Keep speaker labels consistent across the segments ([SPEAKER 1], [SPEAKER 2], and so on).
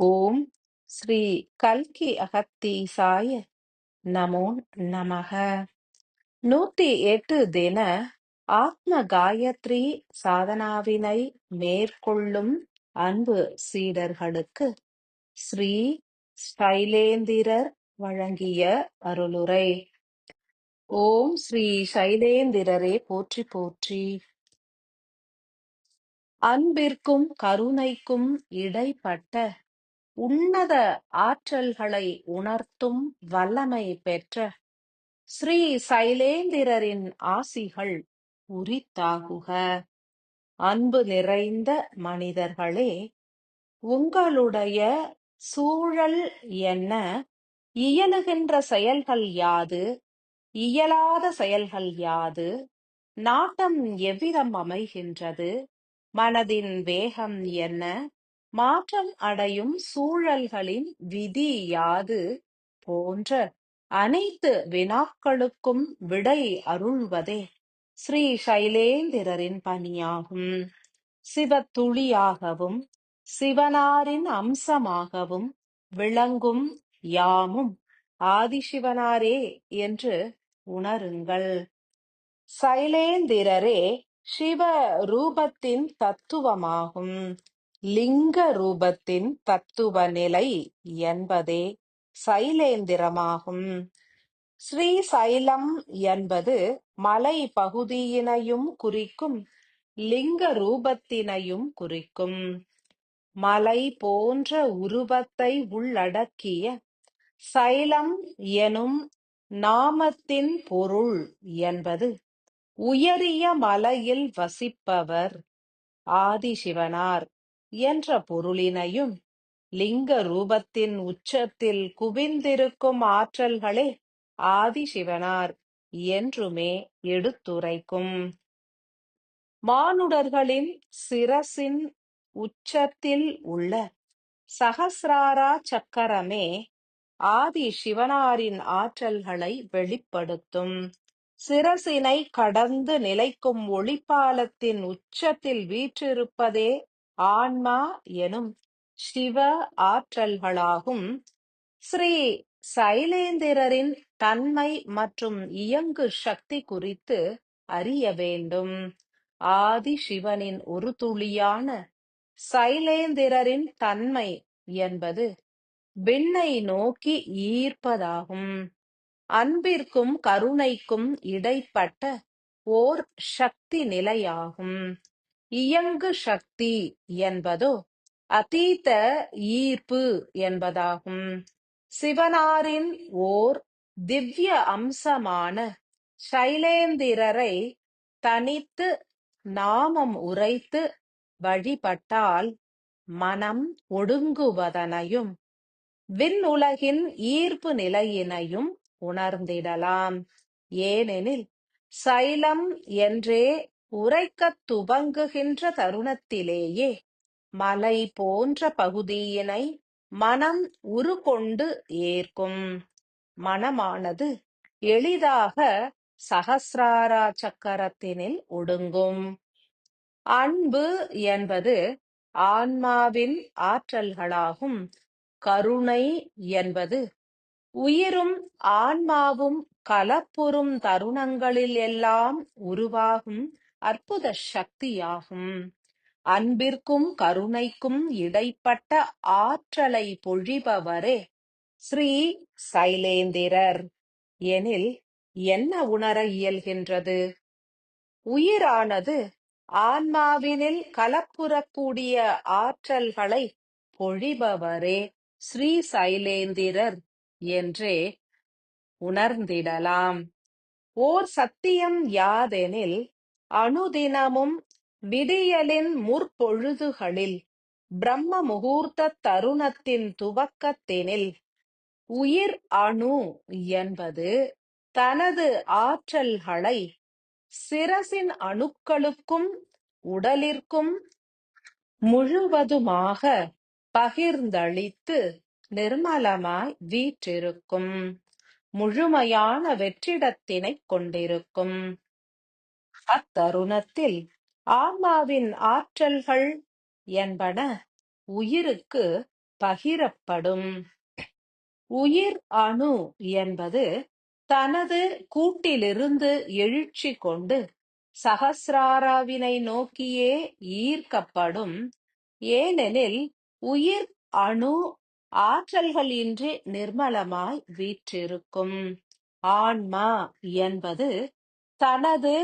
[SPEAKER 1] ஓம் ஸ்ரீ கல்கி அகத்தீசாய நமோ நமக. நூத்தி எட்டு தின ஆத்ம காயத்ரி சாதனாவினை மேற்கொள்ளும் அன்பு சீடர்களுக்கு ஸ்ரீ சைலேந்திரர் வழங்கிய அருளுரை. ஓம் ஸ்ரீ சைலேந்திரரே போற்றி போற்றி. அன்பிற்கும் கருணைக்கும் இடைப்பட்ட உன்னத ஆற்றல்களை உணர்த்தும் வல்லமை பெற்ற ஸ்ரீ சைலேந்திரரின் ஆசிகள் உரித்தாகுக. அன்பு நிறைந்த மனிதர்களே உங்களுடைய சூழல் என்ன? இயலுகின்ற செயல்கள் யாது? இயலாத செயல்கள் யாது? நாட்டம் எவ்விதம் அமைகின்றது? மனதின் வேகம் என்ன? மாற்றம் அடையும் சூழல்களின் விதி யாது போன்ற அனைத்து வினாக்களுக்கும் விடை அருள்வதே ஸ்ரீ சைலேந்திரரின் பணியாகும். சிவத்துளியாகவும் சிவனாரின் அம்சமாகவும் விளங்கும் யாமும் ஆதிசிவனாரே என்று உணருங்கள். சைலேந்திரரே சிவ ரூபத்தின் தத்துவமாகும். லிங்க ரூபத்தின் தத்துவ நிலை என்பதே சைலேந்திரமாகும். ஸ்ரீ சைலம் என்பது மலை பகுதியினையும் குறிக்கும் லிங்க ரூபத்தினையும் குறிக்கும். மலை போன்ற உருவத்தை உள்ளடக்கிய சைலம் எனும் நாமத்தின் பொருள் என்பது உயரிய மலையில் வசிப்பவர் ஆதிசிவனார். என்ற பொருளினையும் லிங்க ரூபத்தின் உச்சத்தில் குவிந்திருக்கும் ஆற்றல்களே ஆதிசிவனார் என்றுமே எடுத்துரைக்கும். மானுடர்களின் சிரசின் உச்சத்தில் உள்ள சகசிராரா சக்கரமே ஆதி சிவனாரின் ஆற்றல்களை வெளிப்படுத்தும். சிரசினை கடந்து நிலைக்கும் ஒளிப்பாலத்தின் உச்சத்தில் வீற்றிருப்பதே ஆன்மா எனும் சிவ ஆற்றல்களாகும். ஸ்ரீ சைலேந்திரரின் தன்மை மற்றும் இயங்கு சக்தி குறித்து அறிய வேண்டும். ஆதி சிவனின் ஒரு துளியான சைலேந்திரரின் தன்மை என்பது விண்ணை நோக்கி ஈர்ப்பதாகும். அன்பிற்கும் கருணைக்கும் இடைப்பட்ட ஓர் சக்தி நிலையாகும். இயங்கு சக்தி என்பதோ அதீத ஈர்ப்பு என்பதாகும். சிவனாரின் ஓர் திவ்ய அம்சமான சைலேந்திரரை தனித்து நாமம் உரைத்து வழிபட்டால் மனம் ஒடுங்குவதனையும் விண்ணுலகின் ஈர்ப்பு நிலையினையும் உணர்ந்திடலாம். ஏனெனில் சைலம் என்றே உரைக்கத் துவங்குகின்ற தருணத்திலேயே மலை போன்ற பகுதியினை மனம் உருக்கொண்டு ஏற்கும். மனமானது எளிதாக சகசிராரா சக்கரத்தினில் ஒடுங்கும். அன்பு என்பது ஆன்மாவின் ஆற்றல்களாகும். கருணை என்பது உயிரும் ஆன்மாவும் கலப்புறும் தருணங்களில் எல்லாம் உருவாகும் அற்புத சக்தியாகும். அன்பிற்கும் கருணைக்கும் இடைப்பட்ட ஆற்றலை பொழிபவரே ஸ்ரீ சைலேந்திரர். எனில் என்ன உணர இயல்கின்றது? உயிரானது ஆன்மாவினில் கலப்புறக்கூடிய ஆற்றல்களை பொழிபவரே ஸ்ரீ சைலேந்திரர் என்றே உணர்ந்திடலாம். ஓர் சத்தியம் யாதெனில் அனுதினமும் விடியலின் முற்பொழுதுகளில் பிரம்ம முகூர்த்த தருணத்தின் துவக்கத்தினில் உயிர் அணு என்பது தனது ஆற்றல்களை சிரசின் அணுக்களுக்கும் உடலிற்கும் முழுவதுமாக பகிர்ந்தளித்து நிர்மலமாய் வீற்றிருக்கும். முழுமையான வெற்றிடத்தினைக் கொண்டிருக்கும். அத்தருணத்தில் ஆன்மாவின் ஆற்றல்கள் என்பன உயிருக்கு பகிரப்படும். உயிர் அணு என்பது தனது கூட்டிலிருந்து எழுச்சி கொண்டு சகசிராராவினை நோக்கியே ஈர்க்கப்படும். ஏனெனில் உயிர் அணு ஆற்றல்கள் இன்றி நிர்மலமாய் வீற்றிருக்கும். ஆன்மா என்பது தனது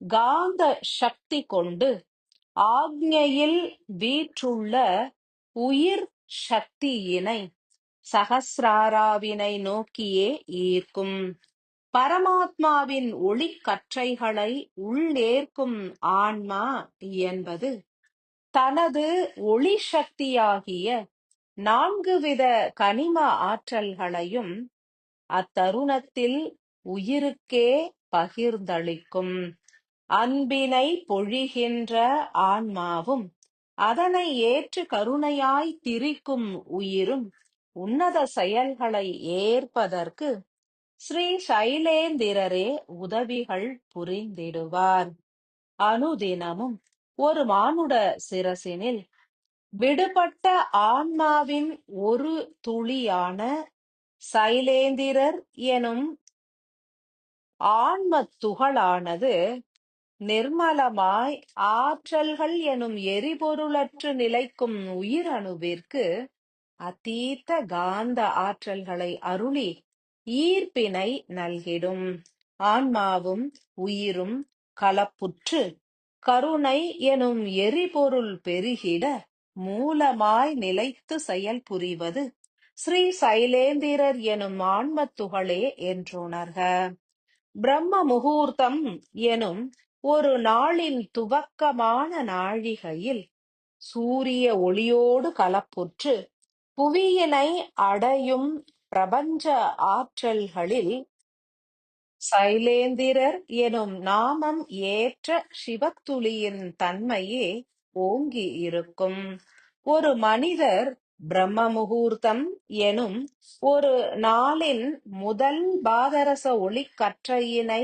[SPEAKER 1] காந்த சக்தி கொண்டு ஆக்ஞையில் வீற்றுள்ள உயிர் சக்தியினை சகசிராராவினை நோக்கியே ஈர்க்கும். பரமாத்மாவின் ஒளிக்கற்றைகளை உள்ளேர்க்கும் ஆன்மா என்பது தனது ஒளி சக்தியாகிய நான்கு வித கனிம ஆற்றல்களையும் அத்தருணத்தில் உயிருக்கே பகிர்ந்தளிக்கும். அன்பினை பொழிகின்ற ஆன்மாவும் அதனை ஏற்று கருணையாய் திரிக்கும் உயிரும் உன்னத செயல்களை ஏற்பதற்கு ஸ்ரீ சைலேந்திரரே உதவிகள் புரிந்திடுவார். அனுதினமும் ஒரு மானுட சிரசினில் விடுபட்ட ஆன்மாவின் ஒரு துளியான சைலேந்திரர் எனும் ஆன்ம துகளானது நிர்மலமாய் ஆற்றல்கள் எனும் எரிபொருளற்று நிலைக்கும் உயிரணுவிற்கு அதீத்த காந்த ஆற்றல்களை அருளி ஈர்ப்பினை நல்கிடும். ஆன்மாவும் உயிரும் கலப்புற்று கருணை எனும் எரிபொருள் பெருகிட மூலமாய் நிலைத்து செயல் புரிவது ஸ்ரீ சைலேந்திரர் எனும் ஆன்மத்துகளே என்றுணர்க. பிரம்ம முகூர்த்தம் எனும் ஒரு நாளின் துவக்கமான நாழிகையில் சூரிய ஒளியோடு கலப்புற்று புவியினை அடையும் பிரபஞ்ச ஆற்றல்களில் சைலேந்திரர் எனும் நாமம் ஏற்ற சிவத்துளியின் தன்மையே ஓங்கி இருக்கும். ஒரு மனிதர் பிரம்ம முகூர்த்தம் எனும் ஒரு நாளின் முதல் பாதரச ஒளிக்கற்றையினை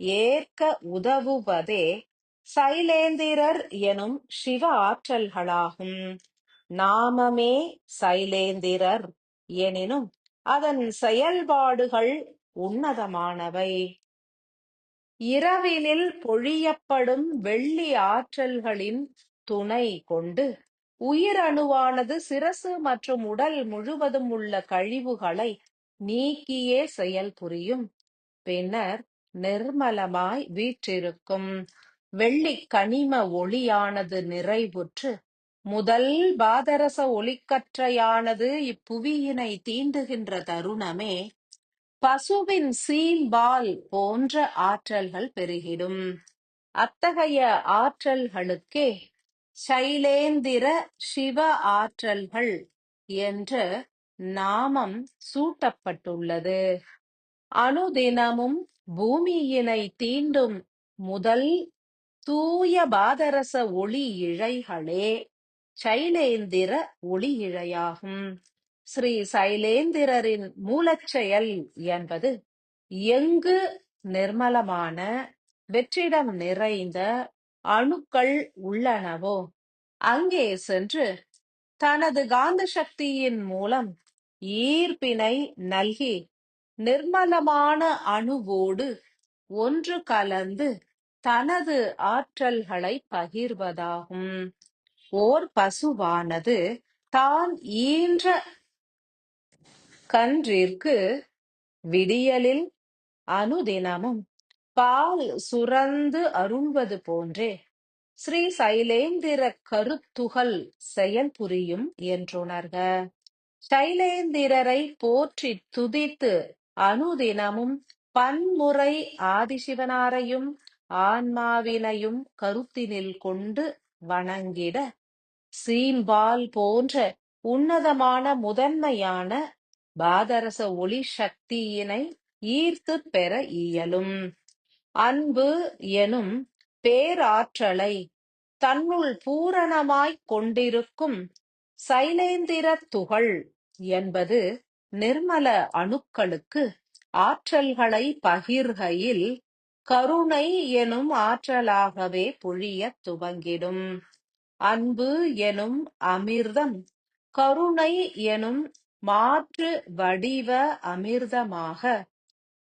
[SPEAKER 1] ஏற்க உதவுவதே சைலேந்திரர் எனும் சிவ ஆற்றல்களாகும். நாமமே சைலேந்திரர் எனினும் அதன் செயல்பாடுகள் உன்னதமானவை. இரவினில் பொழியப்படும் வெள்ளி ஆற்றல்களின் துணை கொண்டு உயிரணுவானது சிரசு மற்றும் உடல் முழுவதும் உள்ள கழிவுகளை நீக்கியே செயல் புரியும் பின்னர் நிர்மலமாய் வீற்றிருக்கும். வெள்ளி கனிம ஒளியானது நிறைவுற்று. முதல் பாதரச ஒளிக்கற்றையானது இப்புவியினை தீண்டுகின்ற தருணமே. பசுவின் சீம்பால் போன்ற ஆற்றல்கள் பெருகிடும். அத்தகைய ஆற்றல்களுக்கே சைலேந்திர சிவ ஆற்றல்கள் என்ற நாமம் சூட்டப்பட்டுள்ளது. அனுதினமும் பூமியினை தீண்டும் முதல் தூய பாதரச ஒளி இழைகளே சைலேந்திர ஒளி இழையாகும். ஸ்ரீ சைலேந்திரரின் மூலச்செயல் என்பது எங்கு நிர்மலமான வெற்றிடம் நிறைந்த அணுக்கள் உள்ளனவோ அங்கே சென்று தனது காந்த சக்தியின் மூலம் ஈர்ப்பினை நல்கி நிர்மலமான அணுவோடு ஒன்று கலந்து தனது ஆற்றல்களை பகிர்வதாகும். ஓர் பசுவானது தான் ஈன்ற கன்றிற்கு விடியலில் அனுதினமும் பால் சுரந்து அருள்வது போன்றே ஸ்ரீ சைலேந்திர கருத்துகள் செயல் புரியும் என்றுணர்க. சைலேந்திரரை போற்றி துதித்து அனுதினமும் பன்முறை ஆதிசிவனாரையும் ஆன்மாவினையும் கருத்தினில் கொண்டு வணங்கிட சீம்பால் போன்ற உன்னதமான முதன்மையான பாதரச ஒளி சக்தியினை ஈர்த்து பெற இயலும். அன்பு எனும் பேராற்றலை தன்னுள் பூரணமாய்க் கொண்டிருக்கும் சைலேந்திர துகள் என்பது நிர்மல அணுக்களுக்கு ஆற்றல்களை பகிர்கையில் கருணை எனும் ஆற்றலாகவே பொழியத் துவங்கிடும். அன்பு எனும் அமிர்தம் கருணை எனும் மாற்று வடிவ அமிர்தமாக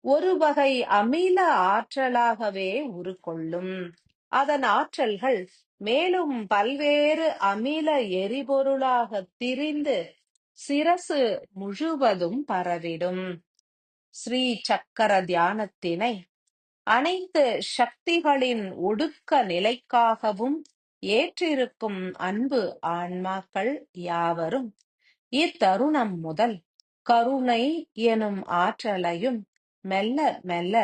[SPEAKER 1] ஒரு வகை அமில ஆற்றலாகவே உருக்கொள்ளும். அதன் ஆற்றல்கள் மேலும் பல்வேறு அமில எரிபொருளாக திரிந்து சிரசு முழுவதும் பரவிடும். ஸ்ரீ சக்கர தியானத்தினை அனைத்து சக்திகளின் ஒடுக்க நிலைக்காகவும் ஏற்றிருக்கும் அன்பு ஆன்மாக்கள் யாவரும் இத்தருணம் முதல் கருணை எனும் ஆற்றலையும் மெல்ல மெல்ல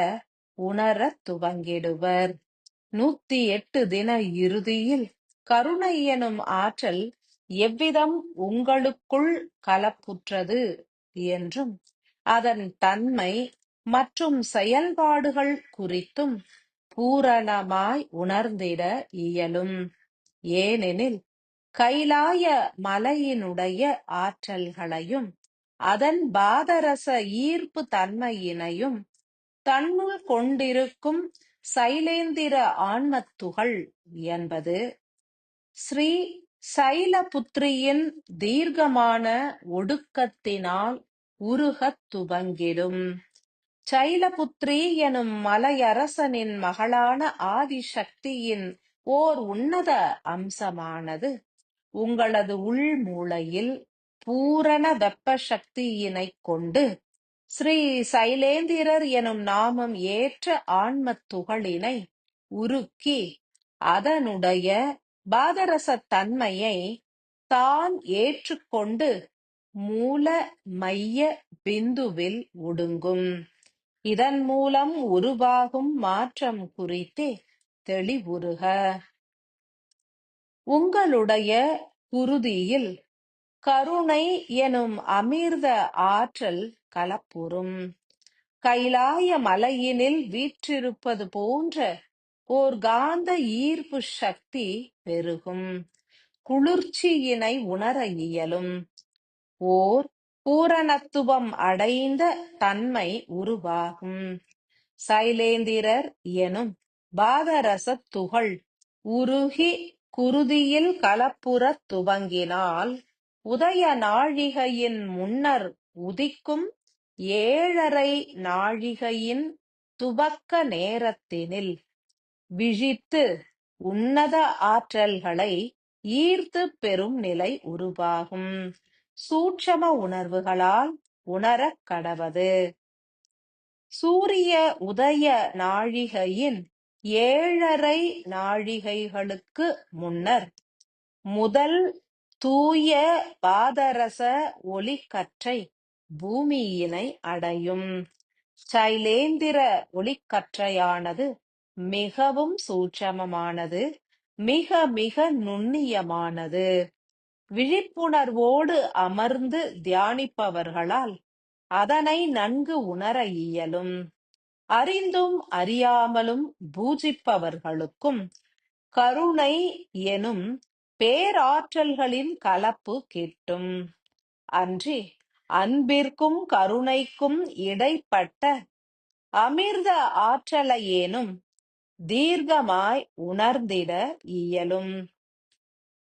[SPEAKER 1] உணரத் துவங்கிடுவர். நூத்தி எட்டு தின இறுதியில் கருணை எனும் ஆற்றல் எவ்விதம் உங்களுக்குள் கலப்புற்றது என்றும் அதன் தன்மை மற்றும் செயல்பாடுகள் குறித்தும் பூரணமாய் உணர்ந்திட இயலும். ஏனெனில் கைலாய மலையினுடைய ஆற்றல்களையும் அதன் பாதரச ஈர்ப்பு தன்மையினையும் தன்னுள் கொண்டிருக்கும் சைலேந்திர ஆன்மத்துகள் என்பது ஸ்ரீ சைலபுத்திரியின் தீர்க்கமான ஒடுக்கத்தினால் உருகத் துவங்கிடும். சைலபுத்ரி எனும் மலையரசனின் மகளான ஆதிசக்தியின் ஓர் உன்னத அம்சமானது. உங்களது உள் மூளையில் பூரண வெப்ப சக்தியினைக் கொண்டு ஸ்ரீ சைலேந்திரர் எனும் நாமம் ஏற்ற ஆன்மத் துகளினை உருக்கி அதனுடைய பாதரச தன்மையை தான் ஏற்றுக்கொண்டு மூல மைய பிந்துவில் ஒடுங்கும். இதன் மூலம் உருவாகும் மாற்றம் குறித்தே தெளிவுறுக. உங்களுடைய குருதியில் கருணை எனும் அமிர்த ஆற்றல் கலப்புறும் கைலாய மலையினில் வீற்றிருப்பது போன்ற ஓர் காந்த ஈர்ப்பு சக்தி பெருகும். குளிர்ச்சியினை உணர இயலும். ஓர் பூரணத்துவம் அடைந்த தன்மை உருவாகும். சைலேந்திரர் எனும் பாதரசத் துகள் உருகி குருதியில் கலப்புறத் துவங்கினால் உதய நாழிகையின் முன்னர் உதிக்கும் ஏழரை நாழிகையின் துவக்க நேரத்தினில் விழித்து உன்னத ஆற்றல்களை ஈர்த்து பெறும் நிலை உருவாகும். சூட்சம உணர்வுகளால் உணரக் கடவது. சூரிய உதய நாழிகையின் ஏழரை நாழிகைகளுக்கு முன்னர் முதல் தூய பாதரச ஒளிக்கற்றை பூமியினை அடையும். சைலேந்திர ஒளிக்கற்றையானது மிகவும் சூட்சமமானது. மிக மிக நுண்ணியமானது. விழிப்புணர்வோடு அமர்ந்து தியானிப்பவர்களால் அதனை நன்கு உணர இயலும். அறிந்தும் அறியாமலும் பூஜிப்பவர்களுக்கும் கருணை எனும் பேராற்றல்களின் கலப்பு கிட்டும். அன்றி அன்பிற்கும் கருணைக்கும் இடைப்பட்ட அமிர்த ஆற்றலையேனும் தீர்க்கமாய் உணர்ந்திட இயலும்.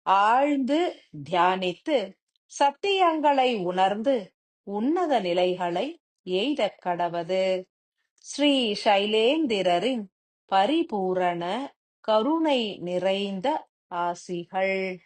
[SPEAKER 1] ஆழ்ந்து தியானித்து சத்தியங்களை உணர்ந்து உன்னத நிலைகளை எய்தக் கடவது. ஸ்ரீ சைலேந்திரரின் பரிபூரண கருணை நிறைந்த ஆசிகள்.